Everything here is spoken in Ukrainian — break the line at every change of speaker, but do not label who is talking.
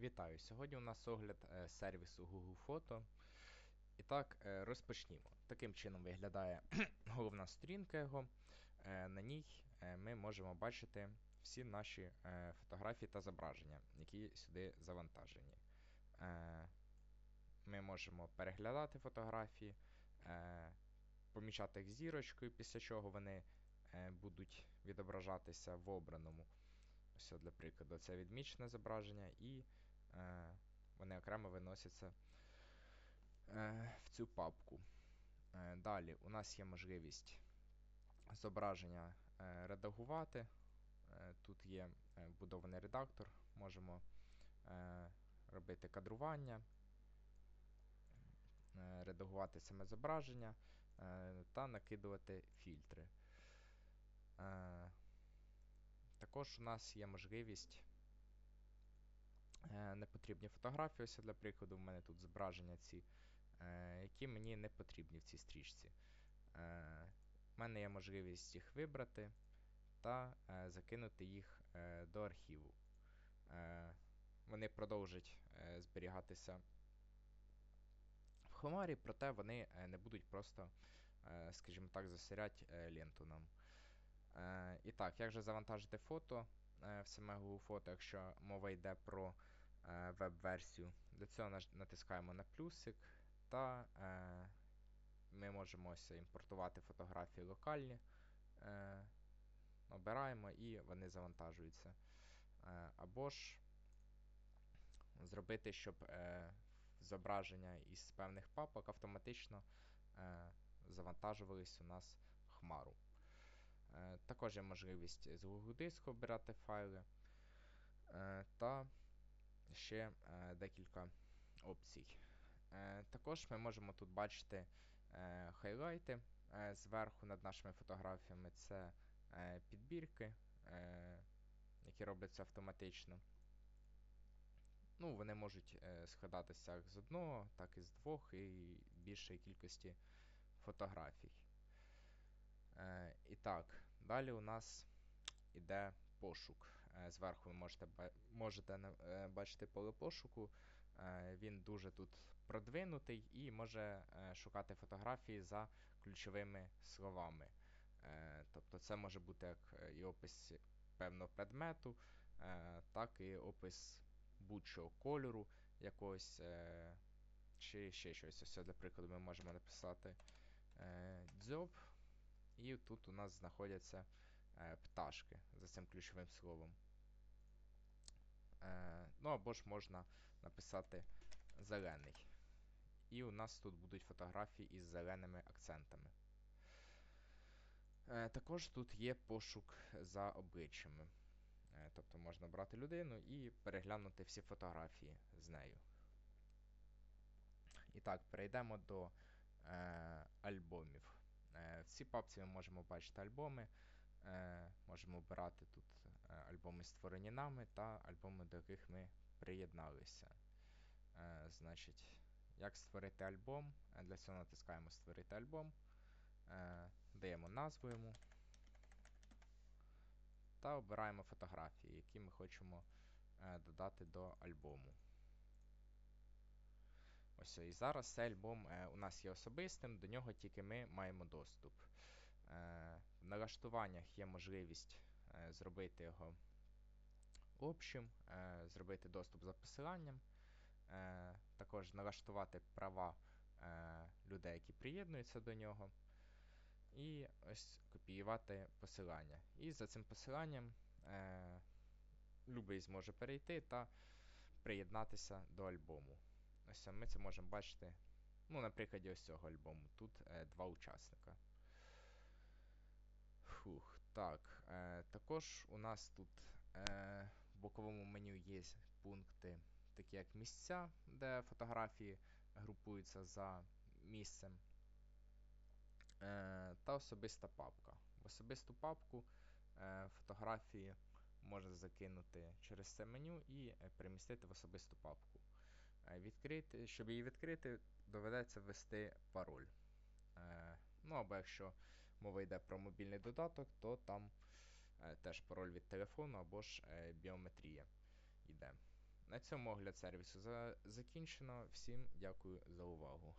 Вітаю! Сьогодні у нас огляд е, сервісу Google Photo. І так, е, розпочнімо. Таким чином виглядає головна сторінка його. Е, на ній ми можемо бачити всі наші фотографії та зображення, які сюди завантажені. Ми можемо переглядати фотографії, помічати їх зірочкою, після чого вони будуть відображатися в обраному. Ось для прикладу, це відмічене зображення, і вони окремо виносяться е, в цю папку. Е, далі у нас є можливість зображення е, редагувати. Е, тут є е, вбудований редактор, можемо е, робити кадрування, е, редагувати саме зображення е, та накидувати фільтри. Е, також у нас є можливість е, непотрібні фотографії. Ось для прикладу, в мене тут зображення ці, е, які мені не потрібні в цій стрічці. Е, У мене є можливість їх вибрати та е, закинути їх е, до архіву. Е, Вони продовжать е, зберігатися в Хомарі, проте вони е, не будуть просто, е, скажімо так, засирять е, ленту нам. Е, І так, як же завантажити фото е, в саме Google Фото, якщо мова йде про е, веб-версію. Для цього натискаємо на плюсик та е, ми можемо ось імпортувати фотографії локальні. Е, обираємо і вони завантажуються. Е, або ж зробити, щоб е, зображення із певних папок автоматично е, завантажувались у нас в Хмару. Е, Також є можливість з Google диску обирати файли. Е, Та ще е, декілька опцій. Е, Також ми можемо тут бачити е, хайлайти зверху над нашими фотографіями. Це підбірки, які робляться автоматично. Ну, Вони можуть складатися як з одного, так і з двох, і більшої кількості фотографій. І так, далі у нас іде пошук. Е, зверху ви можете, можете е, бачити поле пошуку. Е, він дуже тут продвинутий і може шукати фотографії за ключовими словами. Тобто це може бути як і опис певного предмету, так і опис будь-чого кольору якогось, чи ще щось. Ось для прикладу ми можемо написати дзьоб, і тут у нас знаходяться пташки за цим ключовим словом. Е, ну або ж можна написати зелений. І у нас тут будуть фотографії із зеленими акцентами. Е, також тут є пошук за обличчями. Е, тобто можна брати людину і переглянути всі фотографії з нею. І так, перейдемо до е, альбомів. Е, в цій папці ми можемо бачити альбоми. Е, можемо обирати тут альбоми, створені нами, та альбоми, до яких ми приєдналися. Е, значить, як створити альбом? Е, Для цього натискаємо Створити альбом, е, даємо назву йому та обираємо фотографії, які ми хочемо е, додати до альбому. Ось і зараз цей альбом е, у нас є особистим, до нього тільки ми маємо доступ. Е, в налаштуваннях є можливість е, зробити його общим, е, зробити доступ за посиланням, е, також налаштувати права е, людей, які приєднуються до нього. І ось копіювати посилання. І за цим посиланням е, любий зможе перейти та приєднатися до альбому. Ось ми це можемо бачити. Ну, на прикладі ось цього альбому. Тут е, два учасника. Фух, так. Е, також у нас тут е, в боковому меню є пункти, такі як місця, де фотографії групуються за місцем. Е, та особиста папка. В особисту папку е, фотографії можна закинути через це меню і перемістити в особисту папку. Е, відкрити, щоб її відкрити, доведеться ввести пароль. Е, ну або якщо мова йде про мобільний додаток, то там е, теж пароль від телефону або ж е, біометрія йде. На цьому огляд сервісу закінчено. Всім дякую за увагу.